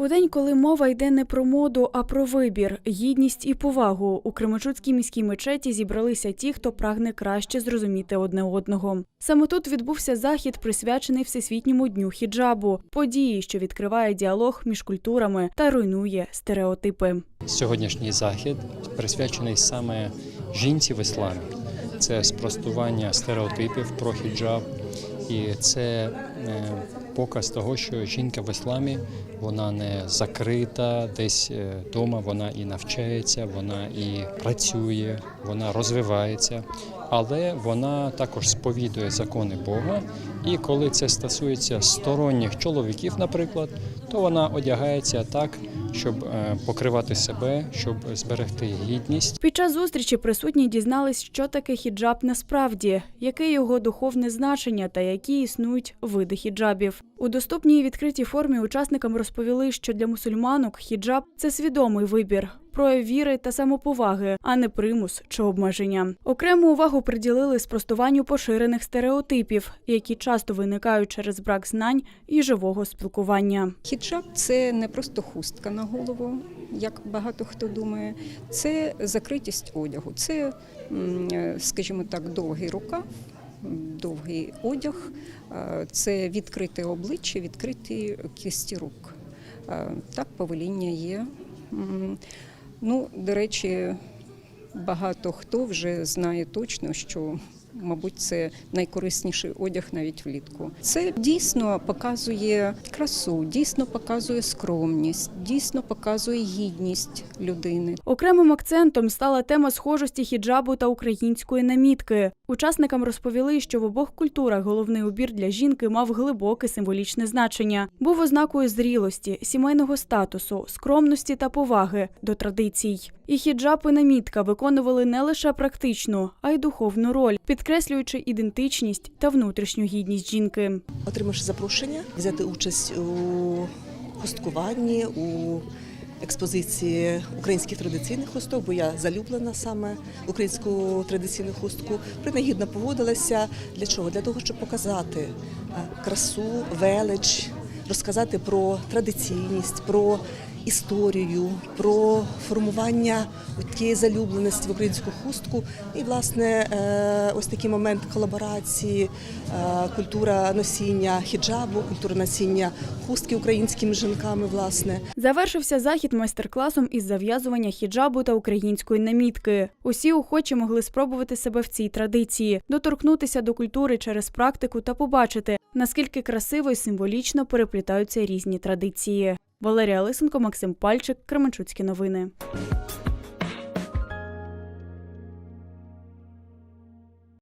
У день, коли мова йде не про моду, а про вибір, гідність і повагу, у Кременчуцькій міській мечеті зібралися ті, хто прагне краще зрозуміти одне одного. Саме тут відбувся захід, присвячений Всесвітньому дню хіджабу, події, що відкриває діалог між культурами та руйнує стереотипи. Сьогоднішній захід присвячений саме жінці в ісламі. Це спростування стереотипів про хіджаб, і це е, показ того, що жінка в ісламі вона не закрита десь вдома, вона і навчається, вона і працює, вона розвивається, але вона також сповідує закони Бога. І коли це стосується сторонніх чоловіків, наприклад, то вона одягається так, щоб е, покривати себе, щоб зберегти гідність. Під час зустрічі присутні дізнались, що таке хіджаб насправді, яке його духовне значення та які існують види хіджабів. У доступній відкритій формі учасникам розповіли, що для мусульманок хіджаб це свідомий вибір. Прояв віри та самоповаги, а не примус чи обмеження. Окрему увагу приділили спростуванню поширених стереотипів, які часто виникають через брак знань і живого спілкування. Хіджаб це не просто хустка на голову, як багато хто думає. Це закритість одягу, це, скажімо так, довгий рукав, довгий одяг, це відкрите обличчя, відкриті кисті рук. Так, повеління є. Ну, до речі, багато хто вже знає точно, що. Мабуть, це найкорисніший одяг навіть влітку. Це дійсно показує красу, дійсно показує скромність, дійсно показує гідність людини. Окремим акцентом стала тема схожості хіджабу та української намітки. Учасникам розповіли, що в обох культурах головний убір для жінки мав глибоке символічне значення, був ознакою зрілості, сімейного статусу, скромності та поваги до традицій. І хіджаб і намітка виконували не лише практичну, а й духовну роль, підкреслюючи ідентичність та внутрішню гідність жінки. отримавши запрошення взяти участь у хусткуванні, у експозиції українських традиційних хусток, бо я залюблена саме українську традиційну хустку. Принагідно поводилася для чого? Для того, щоб показати красу, велич, розказати про традиційність, про історію, про формування тієї залюбленості в українську хустку. І, власне, е, ось такий момент колаборації, е, культура носіння хіджабу, культура носіння хустки українськими жінками, власне. Завершився захід майстер-класом із зав'язування хіджабу та української намітки. Усі охочі могли спробувати себе в цій традиції, доторкнутися до культури через практику та побачити, наскільки красиво і символічно переплітаються різні традиції. Валерія Лисенко, Максим Пальчик, Кременчуцькі новини.